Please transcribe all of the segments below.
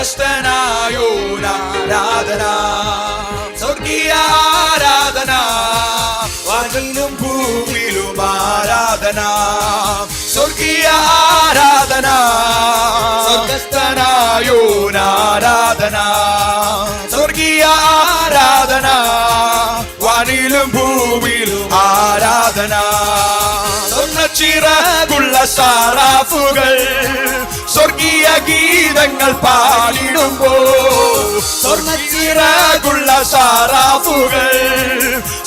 സ്വർഗസ്ഥനായോരാരാധന സ്വർഗീയ ആരാധന വാനിലും ഭൂമിയിലും ആരാധന. സ്വർഗീയ ആരാധന സ്വർഗീയാരാധന സ്വർഗീയ ആരാധന വാനിലും ഭൂമിയിലും ആരാധന. സ്വർണ ചിറകുള്ള സാറാഫുകൾ സ്വർഗീയ ഗീതങ്ങൾ പാടിടുമ്പോ സ്വർണ ചിറകുള്ള സാറാഫുകൾ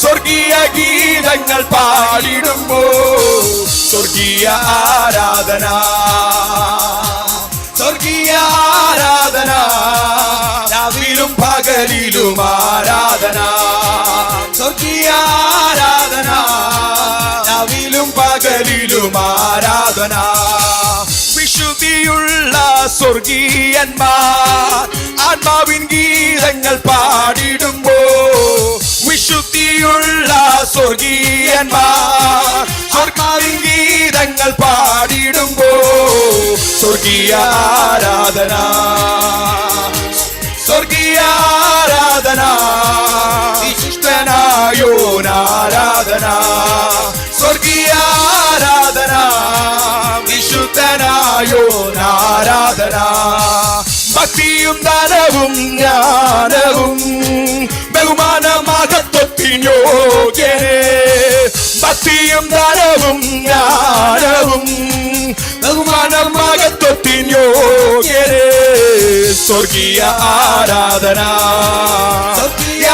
സ്വർഗീയ ഗീതങ്ങൾ പാടിടുമ്പോ സ്വർഗീയ ആരാധന സ്വർഗീയ ആരാധന രാവിലും പകലിലും ആരാധന സ്വർഗീയ സ്വർഗീയന്മാർ ആത്മാവിൻ ഗീതങ്ങൾ പാടിടുമ്പോ വിശുദ്ധിയുള്ള സ്വർഗീയന്മാർ. ആത്മാവിൻ ഗീതങ്ങൾ പാടിടുമ്പോ സ്വർഗീയ ആരാധന വിശുദ്ധനായോനാരാധന ഭക്തിയും ദാനവും ജ്ഞാനവും ബഹുമാന മഹത്വത്തിനോഗ്യനെ ഭക്തിയും ദാനവും ജ്ഞാനവും ബഹുമാന മഹത്വത്തിനോഗ്യനെ സ്വർഗീയ ആരാധന? സ്വർഗീയ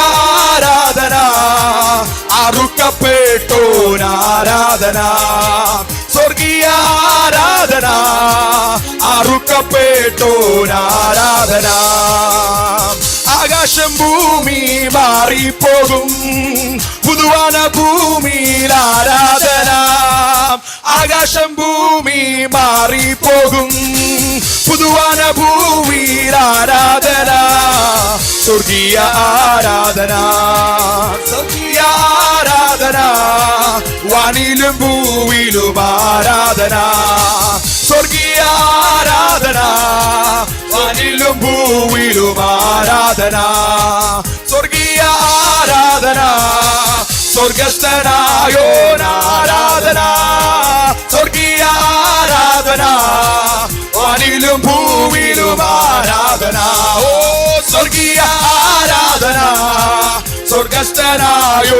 ആരാധന? അറുക്കപ്പെട്ടോനാരാധന ആരാധന? അറുക്കപ്പെട്ടോനാരാധന ആകാശം ഭൂമി മാറിപ്പോകും. പുതുവാന ഭൂമിയിൽ ആരാധന. ആകാശം ഭൂമി മാറിപ്പോകും. പുതുവാന ഭൂമിയിൽ ആരാധന. സ്വർഗീയ ആരാധന. ആരാധന? വാനിലും ഭൂവിലും ആരാധന? സ്വർഗീയ ആരാധന? വാനിലും ഭൂവിലും ആരാധന? സ്വർഗീയ ആരാധന? സ്വർഗസ്ഥനായോനാരാധന സ്വർഗീയ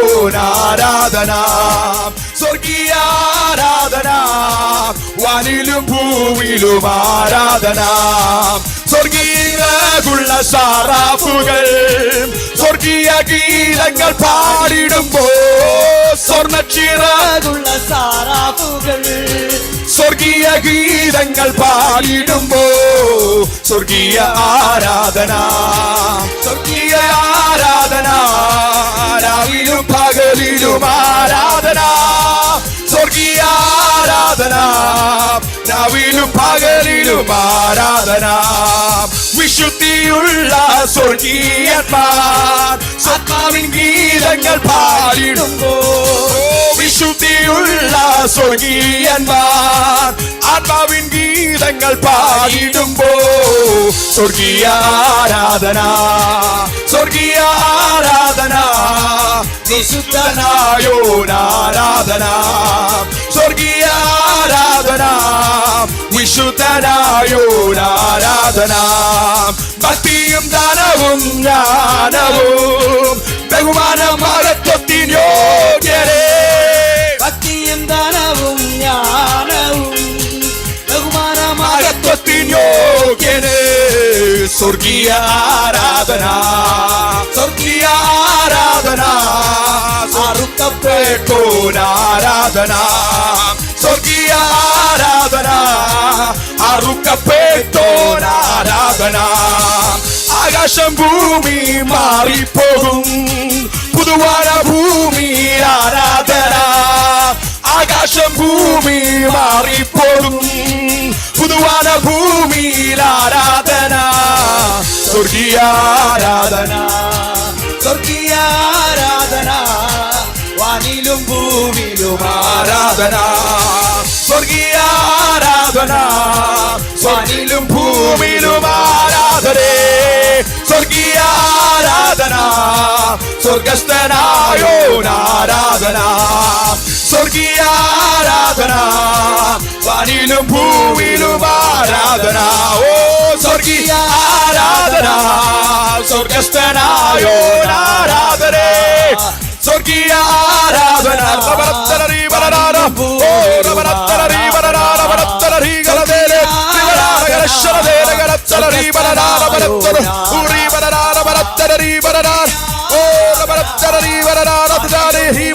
സ്വർഗസ്ഥനായോനാരാധന സ്വർഗീയ ആരാധന വാനിലും ഭൂമിയിലും ആരാധന. സ്വർഗീയകുള്ള സാറാഫുകൾ സ്വർഗീയ ഗീതങ്ങൾ പാടിടുമ്പോ സ്വർണ ചിറകുള്ള സാറാഫുകൾ സ്വർഗീയ ഗീതങ്ങൾ പാടിടുമ്പോ സ്വർഗീയ ആരാധന സ്വർഗീയ ആരാധന രാവിലും പകലിലും ആരാധന സ്വർഗീയ ആരാധന രാവിലും പകലിലും ആരാധന. വിശുദ്ധിയുള്ള സ്വർഗീയന്മാർ സത്താവിൻ ഗീതങ്ങൾ പാടിടുമ്പോ വിശുദ്ധിയുള്ള സ്വർഗീയന്മാർ ആത്മാവിൻ ഗീതങ്ങൾ പാടിടുമ്പോ സ്വർഗീയ ആരാധന സ്വർഗീയ ആരാധന വിശുദ്ധനായോനാരാധന സ്വർഗീയ ആരാധന വിശുദ്ധനായോനാരാധന ഭക്തിയും ദാനവും ജ്ഞാനവും സ്വർഗീയ ആരാധന സ്വർഗീയ ആരാധന അറുക്കപ്പെട്ടോനാരാധന സ്വർഗീയ ആരാധന അറുക്കപ്പെട്ടോനാരാധന ആകാശം ഭൂമി മാറിപ്പോകും പുതുവാന ഭൂമി ആരാധന. ആകാശം ഭൂമി മാറിപ്പോകും പുതുവാന ഭൂമിയിൽ ആരാധന. സ്വർഗീയ ആരാധന സ്വർഗീയ ആരാധന വാനിലും ഭൂമിയിലും ആരാധന സ്വർഗീയ ആരാധന സ്വർഗിലും ഭൂമിയിലും ആരാധനേ സ്വർഗസ്ഥനായോനാരാധന സ്വർഗീയ ആരാധന വാനിലും ഭൂമിയിലും ആരാധന ഓ സ്വർഗീയ സ്വർഗസ്ഥനാ സ്വർഗസ്ഥനായോരാരാധനേ സ്വർഗീയ ആരാധന റബറത്തലറി വരരാര ഓ റബറത്തലറി വരരാര ഓ റബറത്തലറി വരരാര പ്രദാനേ ഹി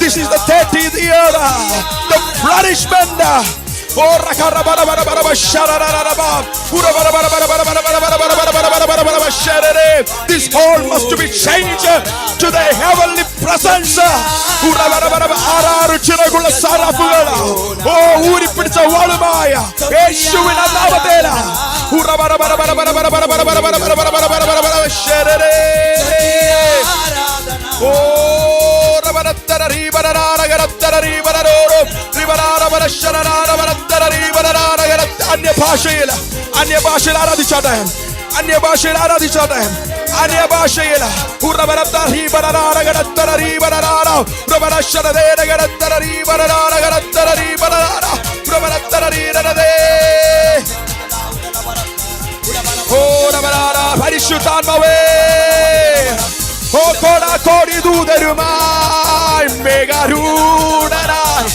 This is the 30th year, uh, the flourishment. Uh, this all must be changed uh, to the heavenly presence. ആറാറുചിറകുള്ള സറഫുകൾ ഓ ഊരിപ്പിടിച്ച വളുമായ യേശുവിന്റെ നാമത്തേല ഉറ അന്യഭാഷയിൽ അന്യഭാഷയിൽ ആരാധിച്ചാട്ടെ അന്യഭാഷയിൽ ആരാധിച്ചാട്ടെ അന്യഭാഷയിൽ ഉറവരത്തീപരാടകടത്തരീപരാട പരിശുദ്ധാത്മാവേ ഓ കോട കോടി ദൂതരുമായി മേഘരൂഢനായി